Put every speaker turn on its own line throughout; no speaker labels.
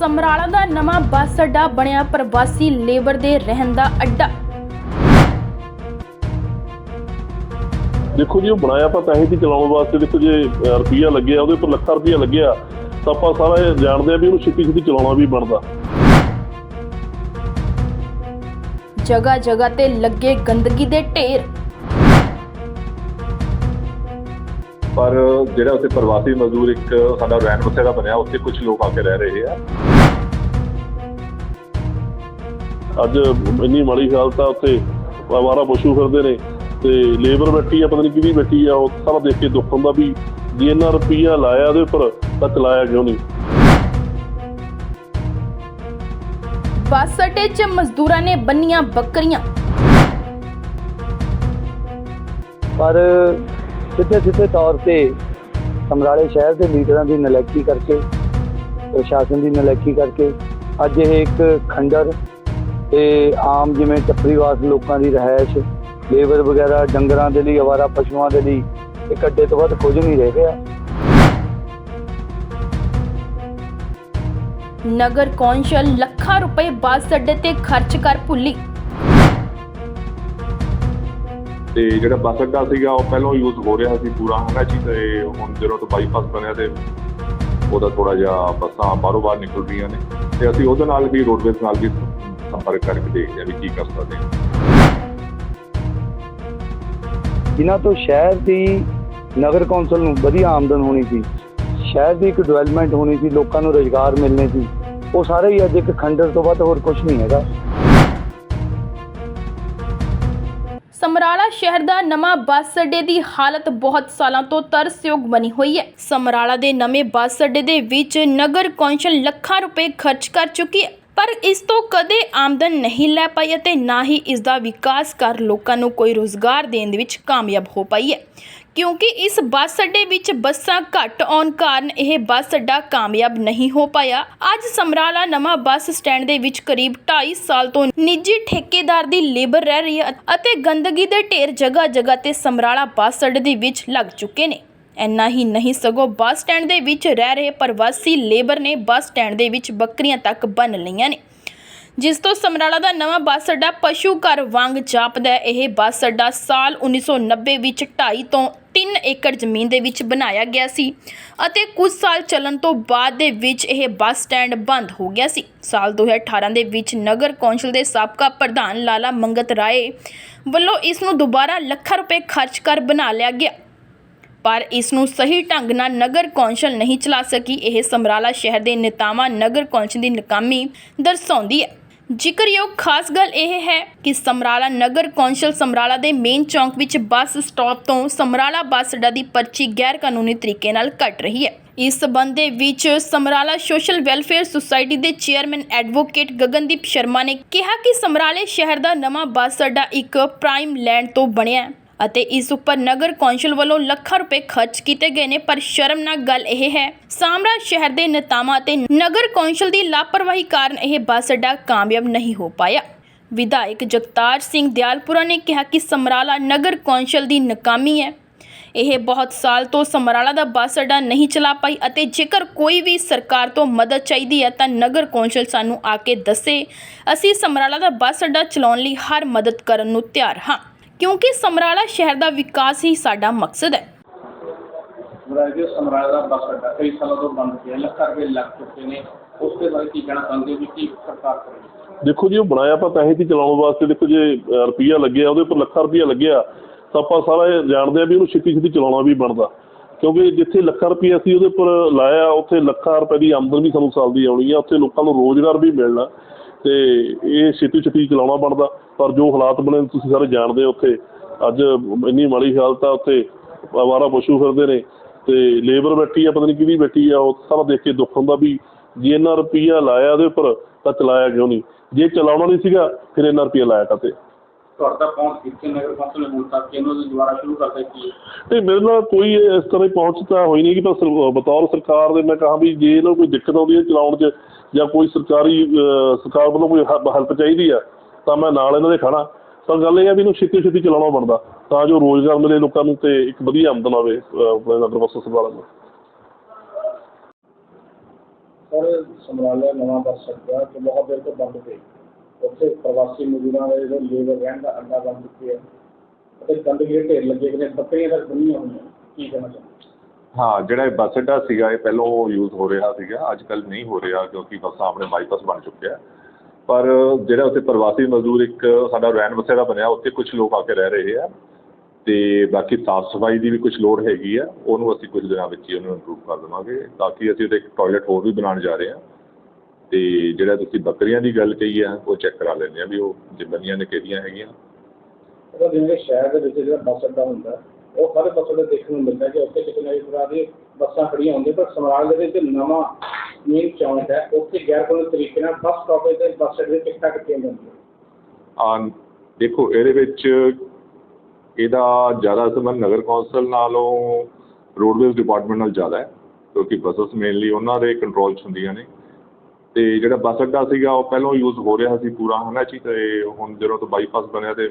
ਸਮਰਾਲਾ ਦਾ ਨਵਾਂ ਬੱਸ ਅੱਡਾ ਬਣਿਆ ਪ੍ਰਵਾਸੀ ਲੇਬਰ ਦੇ ਰਹਿਣ ਦਾ ਅੱਡਾ।
ਦੇਖੋ ਜੀ ਉਹ ਬਣਾਇਆ ਆਪਾਂ ਪੈਸੇ ਦੀ ਚਲਾਉਣ ਵਾਸਤੇ। ਦੇਖੋ ਜੇ ਰੁਪਈਆ ਲੱਗਿਆ ਉਹਦੇ ਉੱਪਰ ਲੱਖਾਂ ਰੁਪਈਆ ਲੱਗਿਆ। ਤਾਂ ਆਪਾਂ ਸਾਰਾ ਇਹ ਜਾਣਦੇ ਆ ਵੀ ਉਹਨੂੰ ਛੇਤੀ ਛੇਤੀ ਚਲਾਉਣਾ ਵੀ ਬਣਦਾ।
ਜਗ੍ਹਾ ਜਗ੍ਹਾ ਤੇ ਲੱਗੇ ਗੰਦਗੀ ਦੇ ਢੇਰ।
ਪਰ ਜਿਹੜਾ ਉੱਥੇ ਪ੍ਰਵਾਸੀ ਮਜ਼ਦੂਰ ਇੱਕ ਸਾਡਾ ਰੈਨ ਬਸੇਰਾ ਬਣਿਆ ਉੱਥੇ ਕੁਝ ਲੋਕ ਆ ਕੇ ਰਹਿ ਰਹੇ ਆ।
ਅੱਜ ਇੰਨੀ ਮਾੜੀ ਹਾਲਤ ਆ ਉੱਥੇ ਆਵਾਰਾ ਪਸ਼ੂ ਫਿਰਦੇ ਨੇ ਤੇ ਲੇਬਰ ਬੈਠੀ ਆ ਪਤਾ ਨਹੀਂ ਕਿਹਦੀ ਬੈਠੀ ਆ ਉਹ ਸਾਰਾ ਦੇਖ ਕੇ ਦੁੱਖ ਹੁੰਦਾ ਵੀ ਜੇ ਇੰਨਾ ਰੁਪਈਆ ਲਾਇਆ ਉਹਦੇ ਉੱਪਰ ਤਾਂ ਚਲਾਇਆ ਕਿਉਂ ਨਹੀਂ?
ਬੱਸ ਅੱਡੇ 'ਚ ਮਜ਼ਦੂਰਾਂ ਨੇ ਬੰਨੀਆਂ ਬੱਕਰੀਆਂ।
ਪਰ ਸਿੱਧੇ ਸਿੱਧੇ ਤੌਰ ਤੇ ਸਮਰਾਲੇ ਸ਼ਹਿਰ ਦੇ ਲੀਡਰਾਂ ਦੀ ਨਲੈਕੀ ਕਰਕੇ, ਪ੍ਰਸ਼ਾਸਨ ਦੀ ਨਲੈਕੀ ਕਰਕੇ, ਅੱਜ ਇਹ ਇੱਕ ਖੰਡਰ ਤੇ ਆਮ ਜਿਵੇਂ ਟੱਪਰੀਵਾਸ ਲੋਕਾਂ ਦੀ ਰਹਿائش ਲੇਬਰ ਵਗੈਰਾ, ਡੰਗਰਾਂ ਦੇ ਲਈ ਆਵਾਰਾ ਪਸ਼ੂਆਂ ਦੇ ਲਈ ਇੱਕ ਅੱਡੇ ਤੋਂ ਵੱਧ ਕੁਝ ਨਹੀਂ ਰਹਿ ਗਿਆ।
ਨਗਰ ਕੌਂਸਲ ਲੱਖਾਂ ਰੁਪਏ ਬੱਸ ਅੱਡੇ ਤੇ ਖਰਚ ਕਰ ਭੁੱਲੀ।
ਤੇ ਜਿਹੜਾ ਬੱਸ ਅੱਡਾ ਸੀਗਾ, ਉਹ ਪਹਿਲਾਂ ਯੂਜ਼ ਹੋ ਰਿਹਾ ਸੀ ਪੂਰਾ ਹੈਗਾ ਜੀ? ਤੇ ਹੁਣ ਜਦੋਂ ਤੋਂ ਬਾਈਪਾਸ ਬਣਿਆ ਤੇ ਉਹਦਾ ਥੋੜਾ ਜਿਹਾ ਬੱਸਾਂ ਬਾਹਰੋਂ ਬਾਹਰ ਨਿਕਲ ਰਹੀਆਂ ਨੇ। ਤੇ ਅਸੀਂ ਉਹਦੇ ਨਾਲ ਵੀ ਰੋਡਵੇਜ਼ ਨਾਲ ਵੀ ਸੰਪਰਕ ਕਰਕੇ ਦੇਖਦੇ ਹਾਂ ਵੀ ਕੀ ਕਰ ਸਕਦੇ ਹਾਂ।
ਜਿਨ੍ਹਾਂ ਤੋਂ ਸ਼ਹਿਰ ਦੀ ਨਗਰ ਕੌਂਸਲ ਨੂੰ ਵਧੀਆ ਆਮਦਨ ਹੋਣੀ ਸੀ, ਸ਼ਹਿਰ ਦੀ ਇੱਕ ਡਿਵੈਲਪਮੈਂਟ ਹੋਣੀ ਸੀ, ਲੋਕਾਂ ਨੂੰ ਰੋਜ਼ਗਾਰ ਮਿਲਣੇ ਸੀ, ਉਹ ਸਾਰੇ ਹੀ ਅੱਜ ਇੱਕ ਖੰਡਰ ਤੋਂ ਵੱਧ ਹੋਰ ਕੁਝ ਨਹੀਂ ਹੈਗਾ।
ਸਮਰਾਲਾ ਸ਼ਹਿਰ ਦਾ ਨਵਾਂ ਬੱਸ ਅੱਡੇ ਦੀ ਹਾਲਤ ਬਹੁਤ ਸਾਲਾਂ ਤੋਂ ਤਰਸਯੋਗ ਬਣੀ ਹੋਈ ਹੈ। ਸਮਰਾਲਾ ਦੇ ਨਵੇਂ ਬੱਸ ਅੱਡੇ ਦੇ ਵਿੱਚ ਨਗਰ ਕੌਂਸਲ ਲੱਖਾਂ ਰੁਪਏ ਖਰਚ ਕਰ ਚੁੱਕੀ ਹੈ, ਪਰ ਇਸ ਤੋਂ ਕਦੇ ਆਮਦਨ ਨਹੀਂ ਲੈ ਪਾਈ ਅਤੇ ਨਾ ਹੀ ਇਸ ਦਾ ਵਿਕਾਸ ਕਰ ਲੋਕਾਂ ਨੂੰ ਕੋਈ ਰੋਜ਼ਗਾਰ ਦੇਣ ਦੇ ਵਿੱਚ ਕਾਮਯਾਬ ਹੋ ਪਾਈ ਹੈ। ਕਿਉਂਕਿ ਇਸ ਬੱਸ ਅੱਡੇ ਵਿੱਚ ਬੱਸਾਂ ਘੱਟ ਆਉਣ ਕਾਰਨ ਇਹ ਬੱਸ ਅੱਡਾ ਕਾਮਯਾਬ ਨਹੀਂ ਹੋ ਪਾਇਆ। ਅੱਜ ਸਮਰਾਲਾ ਨਵਾਂ ਬੱਸ ਸਟੈਂਡ ਦੇ ਵਿੱਚ ਕਰੀਬ 2.5 ਸਾਲ ਤੋਂ ਨਿੱਜੀ ਠੇਕੇਦਾਰ ਦੀ ਲੇਬਰ ਰਹਿ ਰਹੀ ਹੈ ਅਤੇ ਗੰਦਗੀ ਦੇ ਢੇਰ ਜਗ੍ਹਾ ਜਗ੍ਹਾ ਤੇ ਸਮਰਾਲਾ ਬੱਸ ਅੱਡੇ ਦੇ ਵਿੱਚ ਲੱਗ ਚੁੱਕੇ ਨੇ। ਇੰਨਾ ਹੀ ਨਹੀਂ, ਸਗੋਂ ਬੱਸ ਸਟੈਂਡ ਦੇ ਵਿੱਚ ਰਹਿ ਰਹੇ ਪ੍ਰਵਾਸੀ ਲੇਬਰ ਨੇ ਬੱਸ ਸਟੈਂਡ ਦੇ ਵਿੱਚ ਬੱਕਰੀਆਂ ਤੱਕ ਬੰਨ ਲਈਆਂ ਨੇ। ਜਿਸ ਤੋਂ ਸਮਰਾਲਾ ਦਾ ਨਵਾਂ ਬੱਸ ਅੱਡਾ ਪਸ਼ੂ ਘਰ ਵਾਂਗ ਜਾਪਦਾ ਹੈ। ਇਹ ਬੱਸ ਅੱਡਾ ਸਾਲ 1990 ਵਿੱਚ 2.5 ਤੋਂ 3 ਏਕੜ ਜ਼ਮੀਨ ਦੇ ਵਿੱਚ ਬਣਾਇਆ ਗਿਆ ਸੀ ਅਤੇ ਕੁਝ ਸਾਲ ਚੱਲਣ ਤੋਂ ਬਾਅਦ ਦੇ ਵਿੱਚ ਇਹ ਬੱਸ ਸਟੈਂਡ ਬੰਦ ਹੋ ਗਿਆ ਸੀ। ਸਾਲ 2018 ਦੇ ਵਿੱਚ ਨਗਰ ਕੌਂਸਲ ਦੇ ਸਾਬਕਾ ਪ੍ਰਧਾਨ ਲਾਲਾ ਮੰਗਤ ਰਾਏ ਵੱਲੋਂ ਇਸ ਨੂੰ ਦੁਬਾਰਾ ਲੱਖਾਂ ਰੁਪਏ ਖਰਚ ਕਰ ਬਣਾ ਲਿਆ ਗਿਆ। ਪਰ ਇਸ ਨੂੰ ਸਹੀ ਢੰਗ ਨਾਲ ਨਗਰ ਕੌਂਸਲ ਨਹੀਂ ਚਲਾ ਸਕੀ। ਇਹ ਸਮਰਾਲਾ ਸ਼ਹਿਰ ਦੇ ਨੇਤਾਵਾਂ ਨਗਰ ਕੌਂਸਲ ਦੀ ਨਕਾਮੀ ਦਰਸਾਉਂਦੀ ਹੈ। ਜ਼ਿਕਰਯੋਗ ਖਾਸ ਗੱਲ ਇਹ ਹੈ ਕਿ ਸਮਰਾਲਾ ਨਗਰ ਕੌਂਸਲ ਸਮਰਾਲਾ ਦੇ ਮੇਨ ਚੌਂਕ ਵਿੱਚ ਬੱਸ ਸਟਾਪ ਤੋਂ ਸਮਰਾਲਾ ਬੱਸ ਅੱਡਾ ਦੀ ਪਰਚੀ ਗੈਰ ਕਾਨੂੰਨੀ ਤਰੀਕੇ ਨਾਲ ਕੱਟ ਰਹੀ ਹੈ। ਇਸ ਸਬੰਧ ਦੇ ਵਿੱਚ ਸਮਰਾਲਾ ਸੋਸ਼ਲ ਵੈਲਫੇਅਰ ਸੁਸਾਇਟੀ ਦੇ ਚੇਅਰਮੈਨ ਐਡਵੋਕੇਟ ਗਗਨਦੀਪ ਸ਼ਰਮਾ ਨੇ ਕਿਹਾ ਕਿ ਸਮਰਾਲੇ ਸ਼ਹਿਰ ਦਾ ਨਵਾਂ ਬੱਸ ਅੱਡਾ ਇੱਕ ਪ੍ਰਾਈਮ ਲੈਂਡ ਤੋਂ ਬਣਿਆ ਹੈ। ਅਤੇ ਇਸ ਉੱਪਰ ਨਗਰ ਕੌਂਸਲ ਵੱਲੋਂ ਲੱਖਾਂ ਰੁਪਏ ਖਰਚ ਕੀਤੇ ਗਏ ਨੇ, ਪਰ ਸ਼ਰਮਨਾਕ ਗੱਲ ਇਹ ਹੈ ਸਾਮਰਾ ਸ਼ਹਿਰ ਦੇ ਨੇਤਾਵਾਂ ਅਤੇ ਨਗਰ ਕੌਂਸਲ ਦੀ ਲਾਪਰਵਾਹੀ ਕਾਰਨ ਇਹ ਬੱਸ ਅੱਡਾ ਕਾਮਯਾਬ ਨਹੀਂ ਹੋ ਪਾਇਆ। ਵਿਧਾਇਕ ਜਗਤਾਰ ਸਿੰਘ ਦਿਆਲਪੁਰਾ ਨੇ ਕਿਹਾ ਕਿ ਸਮਰਾਲਾ ਨਗਰ ਕੌਂਸਲ ਦੀ ਨਾਕਾਮੀ ਹੈ। ਇਹ ਬਹੁਤ ਸਾਲ ਤੋਂ ਸਮਰਾਲਾ ਦਾ ਬੱਸ ਅੱਡਾ ਨਹੀਂ ਚਲਾ ਪਾਈ ਅਤੇ ਜੇਕਰ ਕੋਈ ਵੀ ਸਰਕਾਰ ਤੋਂ ਮਦਦ ਚਾਹੀਦੀ ਹੈ ਤਾਂ ਨਗਰ ਕੌਂਸਲ ਸਾਨੂੰ ਆ ਕੇ ਦੱਸੇ, ਅਸੀਂ ਸਮਰਾਲਾ ਦਾ ਬੱਸ ਅੱਡਾ ਚਲਾਉਣ ਲਈ ਹਰ ਮਦਦ ਕਰਨ ਨੂੰ ਤਿਆਰ ਹਾਂ। ਕਿਉਂਕਿ ਸਮਰਾਲਾ ਸ਼ਹਿਰ ਦਾ ਵਿਕਾਸ ਹੀ ਸਾਡਾ ਮਕਸਦ ਹੈ।
ਰਾਜੇ ਸਮਰਾਜ ਦਾ ਬੱਸ ਅੱਡਾ ਕਈ ਸਾਲਾਂ ਤੋਂ ਬੰਦ ਪਿਆ ਲੱਖਾਂ ਰੁਪਏ ਲੱਗ ਚੁੱਕੇ ਨੇ। ਉਸ ਦੇ ਬਾਰੇ ਕੀ ਕਹਿਣਾ ਚਾਹੁੰਦੇ ਹੋ ਵੀ ਕੀ ਸਰਕਾਰ ਕਰੇਗੀ?
ਦੇਖੋ ਜੀ ਉਹ ਬਣਾਇਆ ਆਪਾਂ ਪੈਸੇ ਦੀ ਚਲਾਉਣ ਵਾਸਤੇ ਦੇਖੋ ਜੇ ਰੁਪਈਆ ਲੱਗਿਆ ਉਹਦੇ ਉੱਪਰ ਲੱਖਾਂ ਰੁਪਈਆ ਲੱਗਿਆ ਤਾਂ ਆਪਾਂ ਸਾਰਾ ਇਹ ਜਾਣਦੇ ਆ ਵੀ ਉਹਨੂੰ ਛੇਤੀ ਛੇਤੀ ਚਲਾਉਣਾ ਵੀ ਬਣਦਾ। ਕਿਉਂਕਿ ਜਿੱਥੇ ਲੱਖਾਂ ਰੁਪਈਆ ਅਸੀਂ ਉਹਦੇ ਉੱਪਰ ਲਾਇਆ ਉੱਥੇ ਲੱਖਾਂ ਰੁਪਏ ਦੀ ਆਮਦਨ ਵੀ ਸਾਨੂੰ ਸਾਲ ਦੀ ਆਉਣੀ ਆ ਉੱਥੇ ਲੋਕਾਂ ਨੂੰ ਰੋਜ਼ਗਾਰ ਵੀ ਮਿਲਣਾ। ਤੇ ਇਹ ਛੇਤੀ ਛੇਤੀ ਚਲਾਉਣਾ ਬਣਦਾ, ਪਰ ਜੋ ਹਾਲਾਤ ਬਣੇ ਤੁਸੀਂ ਸਾਰੇ ਜਾਣਦੇ ਹੋ ਉੱਥੇ। ਅੱਜ ਇੰਨੀ ਮਾੜੀ ਹਾਲਤ ਆ, ਉੱਥੇ ਆਵਾਰਾ ਪਸ਼ੂ ਫਿਰਦੇ ਨੇ ਤੇ ਲੇਬਰ ਬੈਠੀ ਆ, ਪਤਾ ਨਹੀਂ ਕਿਹਦੀ ਬੈਠੀ ਆ, ਉਹ ਸਾਰਾ ਦੇਖ ਕੇ ਦੁੱਖ ਹੁੰਦਾ ਵੀ ਜੇ ਇੰਨਾ ਰੁਪਈਆ ਲਾਇਆ ਉਹਦੇ ਉੱਪਰ ਤਾਂ ਚਲਾਇਆ ਕਿਉਂ ਨਹੀਂ ਜੇ ਚਲਾਉਣਾ ਨਹੀਂ ਸੀਗਾ, ਫਿਰ ਇੰਨਾ ਰੁਪਈਆ ਲਾਇਆ ਕਾਤੇ
ਤੁਹਾਡਾ ਪਹੁੰਚ ਕਿੱਥੇ ਨਗਰ ਕੌਂਸਲ ਨੇ ਹੁਣ ਤੱਕ ਇਹਨੂੰ ਦੁਬਾਰਾ ਸ਼ੁਰੂ ਕਰ ਦਿੱਤੀ
ਤੇ ਮੇਰੇ ਨਾਲ ਕੋਈ ਇਸ ਤਰ੍ਹਾਂ ਦੀ ਪਹੁੰਚ ਤਾਂ ਹੋਈ ਨਹੀਂ ਕਿ ਪਰ ਸਰ- ਬਤੌਰ ਸਰਕਾਰ ਦੇ ਮੈਂ ਕਹਾਂ ਵੀ ਜੇ ਇਹਨਾਂ ਨੂੰ ਕੋਈ ਦਿੱਕਤ ਆਉਂਦੀ ਹੈ ਚਲਾਉਣ 'ਚ ਜਾਂ ਕੋਈ ਸਰਕਾਰੀ ਅਹ, ਸਰਕਾਰ ਵੱਲੋਂ ਕੋਈ ਹੈਲਪ ਚਾਹੀਦੀ ਆ ਤਾਂ ਮੈਂ ਨਾਲ ਇਹਨਾਂ ਦੇ ਖੜਾ ਪਰ ਗੱਲ ਇਹ ਆ ਵੀ ਇਹਨੂੰ ਛੇਤੀ ਛੇਤੀ ਚਲਾਉਣਾ ਬਣਦਾ ਤਾਂ ਜੋ ਰੋਜ਼ਗਾਰ ਮਿਲੇ ਲੋਕਾਂ ਨੂੰ ਤੇ ਇੱਕ ਵਧੀਆ ਆਮਦਨ ਆਵੇ ਅਹ, ਆਪਣੇ ਨਗਰ ਵਸੋਂ ਸੰਭਾਲਣ ਨੂੰ।
ਸਰ ਸਮਰਾਲਾ ਨਵਾਂ ਬੱਸ ਅੱਡਾ ਜੋ ਬਹੁਤ ਦੇਰ ਤੋਂ ਬੰਦ ਸੀ ਉੱਥੇ ਪ੍ਰਵਾਸੀ ਮਜ਼ਦੂਰਾਂ ਦੇ ਜਿਹੜੇ ਲੇਬਰ ਰਹਿਣ ਦਾ ਅੱਡਾ ਬਣ ਚੁੱਕਿਆ ਹੈ ਅਤੇ ਗੰਦਗੀ ਦੇ ਢੇਰ ਲੱਗੇ ਨੇ ਬੱਕਰੀਆਂ ਤੱਕ ਬਣੀਆਂ ਹੋਈਆਂ ਕੀ ਕਹਿਣਾ ਚਾਹੁੰਦੇ
ਹਾਂ, ਜਿਹੜਾ ਇਹ ਬੱਸ ਅੱਡਾ ਸੀਗਾ, ਇਹ ਪਹਿਲਾਂ ਯੂਜ਼ ਹੋ ਰਿਹਾ ਸੀਗਾ, ਅੱਜ ਕੱਲ੍ਹ ਨਹੀਂ ਹੋ ਰਿਹਾ ਕਿਉਂਕਿ ਬੱਸਾਂ ਆਪਣੇ ਬਾਈਪਾਸ ਬਣ ਚੁੱਕਿਆ। ਪਰ ਜਿਹੜਾ ਉੱਥੇ ਪ੍ਰਵਾਸੀ ਮਜ਼ਦੂਰ ਇੱਕ ਸਾਡਾ ਰਹਿਣ ਬਸੇਰਾ ਬਣਿਆ, ਉੱਥੇ ਕੁਝ ਲੋਕ ਆ ਕੇ ਰਹਿ ਰਹੇ ਆ। ਤੇ ਬਾਕੀ ਸਾਫ਼ ਸਫ਼ਾਈ ਦੀ ਵੀ ਕੁਝ ਲੋੜ ਹੈਗੀ ਆ, ਉਹਨੂੰ ਅਸੀਂ ਕੁਝ ਦਿਨਾਂ ਵਿੱਚ ਹੀ ਉਹਨੂੰ ਇੰਪਰੂਵ ਕਰ ਦੇਵਾਂਗੇ, ਤਾਂ ਕਿ ਅਸੀਂ ਉਹਦੇ ਇੱਕ ਟਾਇਲਟ ਹੋਰ ਵੀ ਬਣਾਉਣ ਜਾ ਰਹੇ ਹਾਂ। ਤੇ ਜਿਹੜਾ ਤੁਸੀਂ ਬੱਕਰੀਆਂ ਦੀ ਗੱਲ ਕਹੀ ਆ ਉਹ ਚੈੱਕ ਕਰਾ ਲੈਂਦੇ ਆ ਵੀ ਉਹ ਜੇ ਬਣੀਆਂ ਨੇ ਕਿਹੜੀਆਂ ਹੈਗੀਆਂ।
ਉਹਦਾ ਜਿਵੇਂ ਸ਼ਹਿਰ ਦੇ ਵਿੱਚ ਜਿਹੜਾ ਬੱਸ ਅੱਡਾ ਹੁੰਦਾ ਉਹ ਸਾਰੇ ਬੱਸ ਅੱਡੇ ਦੇਖਣ ਨੂੰ ਮਿਲਦਾ ਕਿ ਉੱਥੇ ਕਿਸੇ ਨਾ ਤਰ੍ਹਾਂ ਦੀ ਬੱਸਾਂ ਖੜੀਆਂ ਹੁੰਦੀਆਂ ਪਰ ਸਮਰਾਲ ਦੇ ਵਿੱਚ ਨਵਾਂ ਮੇਨ ਚੌਂਕ ਹੈ ਉੱਥੇ ਗੈਰ ਕਾਨੂੰਨੀ ਤਰੀਕੇ ਨਾਲ ਬੱਸ ਸਟਾਪੇਜ ਤੇ ਬੱਸ ਅੱਡੇ ਦੇ ਟਿਕਟਾਂ ਕੱਟੀਆਂ ਜਾਂਦੀਆਂ।
ਆ ਦੇਖੋ ਇਹਦੇ ਵਿੱਚ ਇਹਦਾ ਜ਼ਿਆਦਾ ਸੰਬੰਧ ਨਗਰ ਕੌਂਸਲ ਨਾਲੋਂ ਰੋਡਵੇਜ਼ ਡਿਪਾਰਟਮੈਂਟ ਨਾਲ ਜ਼ਿਆਦਾ ਹੈ ਕਿਉਂਕਿ ਬੱਸਸ ਮੇਨਲੀ ਉਹਨਾਂ ਦੇ ਕੰਟਰੋਲ 'ਚ ਹੁੰਦੀਆਂ ਨੇ। ਤੇ ਜਿਹੜਾ ਬੱਸ ਅੱਡਾ ਸੀਗਾ ਉਹ ਪਹਿਲਾਂ ਯੂਜ਼ ਹੋ ਰਿਹਾ ਸੀ ਪੂਰਾ ਹਨਾ ਜੀ? ਤੇ ਹੁਣ ਜਦੋਂ ਤੋਂ ਬਾਈਪਾਸ ਬਣਿਆ ਤੇ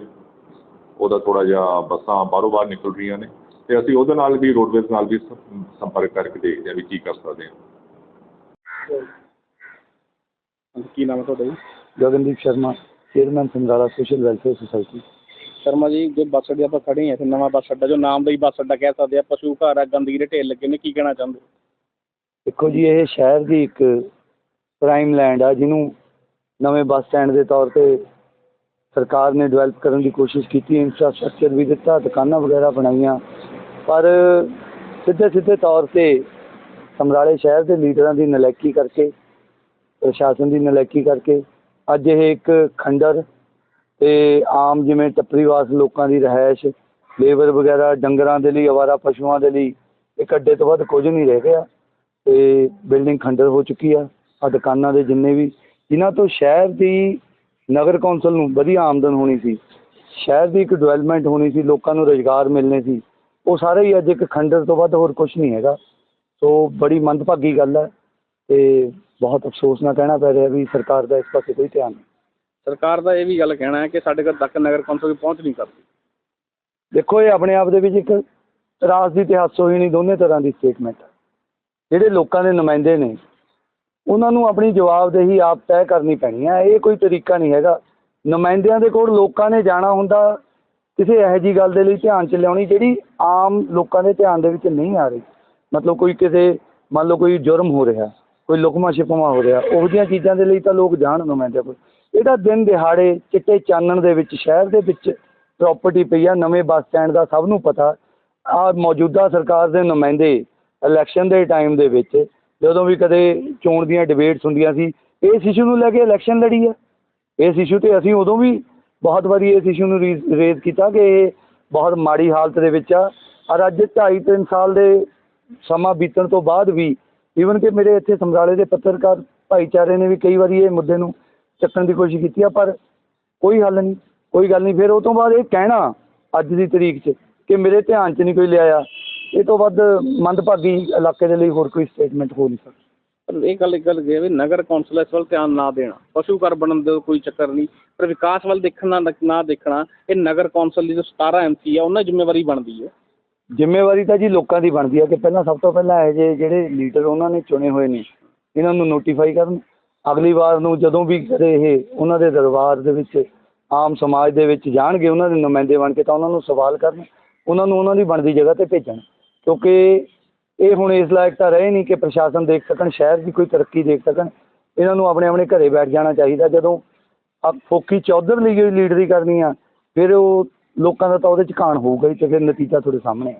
ਉਹਦਾ ਥੋੜਾ ਜਿਹਾ ਬੱਸਾਂ ਬਾਹਰੋਂ ਬਾਹਰ ਨਿਕਲ ਰਹੀਆਂ ਨੇ। ਤੇ ਅਸੀਂ ਉਹਦੇ ਨਾਲ ਵੀ ਰੋਡਵੇਜ਼ ਨਾਲ ਵੀ ਸ- ਸੰਪਰਕ ਕਰਕੇ ਦੇਖਦੇ ਹਾਂ ਵੀ ਕੀ ਕਰ ਸਕਦੇ ਹਾਂ।
ਕੀ ਨਾਮ ਹੈ ਤੁਹਾਡਾ ਜੀ?
Gagandeep Sharma chairman Samrala social welfare society
Sharma ji ਜੇ ਬੱਸ ਅੱਡੇ ਆਪਾਂ ਖੜੇ ਹਾਂ ਇੱਥੇ ਨਵਾਂ ਬੱਸ ਅੱਡਾ ਜੋ ਨਾਮ ਦਾ ਹੀ ਬੱਸ ਅੱਡਾ ਕਹਿ ਸਕਦੇ ਆ ਪਸ਼ੂ ਘਰ ਆ ਗੰਦਗੀ ਦੇ ਢੇਰ ਲੱਗੇ ਨੇ ਕੀ ਕਹਿਣਾ ਚਾਹੁੰਦੇ?
ਦੇਖੋ ਜੀ ਇਹ ਸ਼ਹਿਰ ਦੀ ਇੱਕ ਪ੍ਰਾਈਮ ਲੈਂਡ ਆ, ਜਿਹਨੂੰ ਨਵੇਂ ਬੱਸ ਸਟੈਂਡ ਦੇ ਤੌਰ ਤੇ ਸਰਕਾਰ ਨੇ ਡਿਵੈਲਪ ਕਰਨ ਦੀ ਕੋਸ਼ਿਸ਼ ਕੀਤੀ ਇਨਫਰਾਸਟ੍ਰਕਚਰ ਵੀ ਦਿੱਤਾ, ਦੁਕਾਨਾਂ ਵਗੈਰਾ ਬਣਾਈਆਂ। ਪਰ ਸਿੱਧੇ ਸਿੱਧੇ ਤੌਰ ਤੇ ਸਮਰਾਲੇ ਸ਼ਹਿਰ ਦੇ ਲੀਡਰਾਂ ਦੀ ਨਲੈਕੀ ਕਰਕੇ, ਪ੍ਰਸ਼ਾਸਨ ਦੀ ਨਲੈਕੀ ਕਰਕੇ, ਅੱਜ ਇਹ ਇੱਕ ਖੰਡਰ ਤੇ ਆਮ ਜਿਵੇਂ ਟੱਪਰੀਵਾਸ ਲੋਕਾਂ ਦੀ ਰਿਹਾਇਸ਼, ਲੇਬਰ ਵਗੈਰਾ, ਡੰਗਰਾਂ ਦੇ ਲਈ, ਅਵਾਰਾ ਪਸ਼ੂਆਂ ਦੇ ਲਈ, ਇੱਕ ਅੱਡੇ ਤੋਂ ਵੱਧ ਕੁਝ ਨਹੀਂ ਰਹਿ ਗਿਆ ਤੇ ਬਿਲਡਿੰਗ ਖੰਡਰ ਹੋ ਚੁੱਕੀ ਆ। ਆ ਦੁਕਾਨਾਂ ਦੇ ਜਿੰਨੇ ਵੀ ਜਿਨ੍ਹਾਂ ਤੋਂ ਸ਼ਹਿਰ ਦੀ ਨਗਰ ਕੌਂਸਲ ਨੂੰ ਵਧੀਆ ਆਮਦਨ ਹੋਣੀ ਸੀ ਸ਼ਹਿਰ ਦੀ ਇੱਕ ਡਿਵੈਲਪਮੈਂਟ ਹੋਣੀ ਸੀ ਲੋਕਾਂ ਨੂੰ ਰੁਜ਼ਗਾਰ ਮਿਲਣੇ ਸੀ ਉਹ ਸਾਰੇ ਹੀ ਅੱਜ ਇੱਕ ਖੰਡਰ ਤੋਂ ਵੱਧ ਹੋਰ ਕੁਝ ਨਹੀਂ ਹੈਗਾ। ਸੋ ਬੜੀ ਮੰਦਭਾਗੀ ਗੱਲ ਹੈ ਤੇ ਬਹੁਤ ਅਫਸੋਸ ਨਾਲ ਕਹਿਣਾ ਪੈ ਰਿਹਾ ਵੀ ਸਰਕਾਰ ਦਾ ਇਸ ਪਾਸੇ ਕੋਈ ਧਿਆਨ ਨਹੀਂ।
ਸਰਕਾਰ ਦਾ ਇਹ ਵੀ ਗੱਲ ਕਹਿਣਾ ਹੈ ਕਿ ਸਾਡੇ ਕੋਲ ਤੱਕ ਨਗਰ ਕੌਂਸਲ ਪਹੁੰਚ ਨਹੀਂ ਕਰਦੀ
ਦੇਖੋ ਇਹ ਆਪਣੇ ਆਪ ਦੇ ਵਿੱਚ ਇੱਕ ਤਰਾਸ ਦੀ ਤੇ ਹਾਸੋਹੀਣੀ ਦੋਨੇ ਤਰ੍ਹਾਂ ਦੀ ਸਟੇਟਮੈਂਟ ਜਿਹੜੇ ਲੋਕਾਂ ਦੇ ਨੁਮਾਇੰਦੇ ਨੇ ਉਹਨਾਂ ਨੂੰ ਆਪਣੀ ਜਵਾਬਦੇਹੀ ਆਪ ਤੈਅ ਕਰਨੀ ਪੈਣੀ ਹੈ। ਇਹ ਕੋਈ ਤਰੀਕਾ ਨਹੀਂ ਹੈਗਾ। ਨੁਮਾਇੰਦਿਆਂ ਦੇ ਕੋਲ ਲੋਕਾਂ ਨੇ ਜਾਣਾ ਹੁੰਦਾ, ਕਿਸੇ ਇਹੋ ਜਿਹੀ ਗੱਲ ਦੇ ਲਈ ਧਿਆਨ ਚ ਲਿਆਉਣੀ ਜਿਹੜੀ ਆਮ ਲੋਕਾਂ ਦੇ ਧਿਆਨ ਦੇ ਵਿੱਚ ਨਹੀਂ ਆ ਰਹੀ। ਮਤਲਬ ਕੋਈ ਕਿਸੇ, ਮੰਨ ਲਓ ਕੋਈ ਜੁਰਮ ਹੋ ਰਿਹਾ, ਕੋਈ ਲੁਕਮਾ ਛਿਪਮਾ ਹੋ ਰਿਹਾ, ਉਹੋ ਜਿਹੀਆਂ ਚੀਜ਼ਾਂ ਦੇ ਲਈ ਤਾਂ ਲੋਕ ਜਾਣ ਨੁਮਾਇੰਦਿਆਂ ਕੋਲ। ਇਹਦਾ ਦਿਨ ਦਿਹਾੜੇ ਚਿੱਟੇ ਚਾਨਣ ਦੇ ਵਿੱਚ, ਸ਼ਹਿਰ ਦੇ ਵਿੱਚ ਪ੍ਰਾਪਰਟੀ ਪਈ ਆ, ਨਵੇਂ ਬੱਸ ਸਟੈਂਡ ਦਾ ਸਭ ਨੂੰ ਪਤਾ। ਆ ਮੌਜੂਦਾ ਸਰਕਾਰ ਦੇ ਨੁਮਾਇੰਦੇ ਇਲੈਕਸ਼ਨ ਦੇ ਟਾਈਮ ਦੇ ਵਿੱਚ ਜਦੋਂ ਵੀ ਕਦੇ ਚੋਣ ਦੀਆਂ ਡਿਬੇਟਸ ਹੁੰਦੀਆਂ ਸੀ, ਇਸ ਇਸ਼ੂ ਨੂੰ ਲੈ ਕੇ ਇਲੈਕਸ਼ਨ ਲੜੀ ਹੈ ਇਸ ਇਸ਼ੂ ਤੇ ਅਸੀਂ ਉਦੋਂ ਵੀ ਬਹੁਤ ਵਾਰੀ ਇਸ ਇਸ਼ੂ ਨੂੰ ਰੇਜ਼ ਕੀਤਾ ਕਿ ਇਹ ਬਹੁਤ ਮਾੜੀ ਹਾਲਤ ਦੇ ਵਿੱਚ ਆ। ਔਰ ਅੱਜ 2.5 3 ਸਾਲ ਦੇ ਸਮਾਂ ਬੀਤਣ ਤੋਂ ਬਾਅਦ ਵੀ ਈਵਨ ਕਿ ਮੇਰੇ ਇੱਥੇ ਸਮਰਾਲੇ ਦੇ ਪੱਤਰਕਾਰ ਭਾਈਚਾਰੇ ਨੇ ਵੀ ਕਈ ਵਾਰੀ ਇਹ ਮੁੱਦੇ ਨੂੰ ਚੱਕਣ ਦੀ ਕੋਸ਼ਿਸ਼ ਕੀਤੀ ਆ, ਪਰ ਕੋਈ ਹੱਲ ਨਹੀਂ, ਕੋਈ ਗੱਲ ਨਹੀਂ। ਫਿਰ ਉਹ ਤੋਂ ਬਾਅਦ ਇਹ ਕਹਿਣਾ ਅੱਜ ਦੀ ਤਰੀਕ 'ਚ ਕਿ ਮੇਰੇ ਧਿਆਨ 'ਚ ਨਹੀਂ ਕੋਈ ਲਿਆਇਆ। ਇਹ ਤੋਂ ਵੱਧ ਮੰਦਭਾਗੀ ਇਲਾਕੇ ਦੇ ਲਈ ਹੋਰ ਕੋਈ ਸਟੇਟਮੈਂਟ ਹੋ ਨਹੀਂ ਸਕਦੀ।
ਪਰ ਇਹ ਗੱਲ ਇੱਕ ਗੱਲ ਹੈ ਵੀ ਨਗਰ ਕੌਂਸਲ ਇਸ ਵੱਲ ਧਿਆਨ ਨਾ ਦੇਣਾ। ਪਸ਼ੂ ਘਰ ਬਣਨ ਦਾ ਕੋਈ ਚੱਕਰ ਨਹੀਂ। ਪਰ ਵਿਕਾਸ ਵੱਲ ਦੇਖਣਾ ਨਾ ਦੇਖਣਾ ਇਹ ਨਗਰ ਕੌਂਸਲ ਦੀ ਜੋ 17 ਐਮਸੀ ਆ ਉਹਨਾਂ ਜ਼ਿੰਮੇਵਾਰੀ ਬਣਦੀ ਹੈ।
ਜ਼ਿੰਮੇਵਾਰੀ ਤਾਂ ਜੀ ਲੋਕਾਂ ਦੀ ਬਣਦੀ ਆ ਕਿ ਪਹਿਲਾਂ ਸਭ ਤੋਂ ਪਹਿਲਾਂ ਇਹ ਜਿਹੇ ਜਿਹੜੇ ਲੀਡਰ ਉਹਨਾਂ ਨੇ ਚੁਣੇ ਹੋਏ ਨੇ ਇਹਨਾਂ ਨੂੰ ਨੋਟੀਫਾਈ ਕਰਨ। ਅਗਲੀ ਵਾਰ ਨੂੰ ਜਦੋਂ ਵੀ ਕਦੇ ਇਹ ਉਹਨਾਂ ਦੇ ਦਰਬਾਰ ਦੇ ਵਿੱਚ ਆਮ ਸਮਾਜ ਦੇ ਵਿੱਚ ਜਾਣਗੇ ਉਹਨਾਂ ਦੇ ਨੁਮਾਇੰਦੇ ਬਣ ਕੇ ਤਾਂ ਉਹਨਾਂ ਨੂੰ ਸਵਾਲ ਕਰਨ। ਉਹਨਾਂ ਨੂੰ ਉਹਨਾਂ ਦੀ ਬਣਦੀ ਜਗ੍ਹਾ ਤੇ ਭੇਜਣ। ਕਿਉਂਕਿ ਇਹ ਹੁਣ ਇਸ ਲਾਇਕ ਤਾਂ ਰਹੇ ਨਹੀਂ ਕਿ ਪ੍ਰਸ਼ਾਸਨ ਦੇਖ ਸਕਣ, ਸ਼ਹਿਰ ਦੀ ਕੋਈ ਤਰੱਕੀ ਦੇਖ ਸਕਣ। ਇਹਨਾਂ ਨੂੰ ਆਪਣੇ ਆਪਣੇ ਘਰੇ ਬੈਠ ਜਾਣਾ ਚਾਹੀਦਾ। ਜਦੋਂ ਆ ਫੋਕੀ ਚੌਧਰ ਲਈ ਲੀਡਰੀ ਕਰਨੀ ਆ, ਫਿਰ ਉਹ ਲੋਕਾਂ ਦਾ ਤਾਂ ਉਹਦੇ ਚ ਕਾਣ ਹੋਊਗਾ ਹੀ ਤੇ ਫਿਰ ਨਤੀਜਾ ਤੁਹਾਡੇ ਸਾਹਮਣੇ ਆ।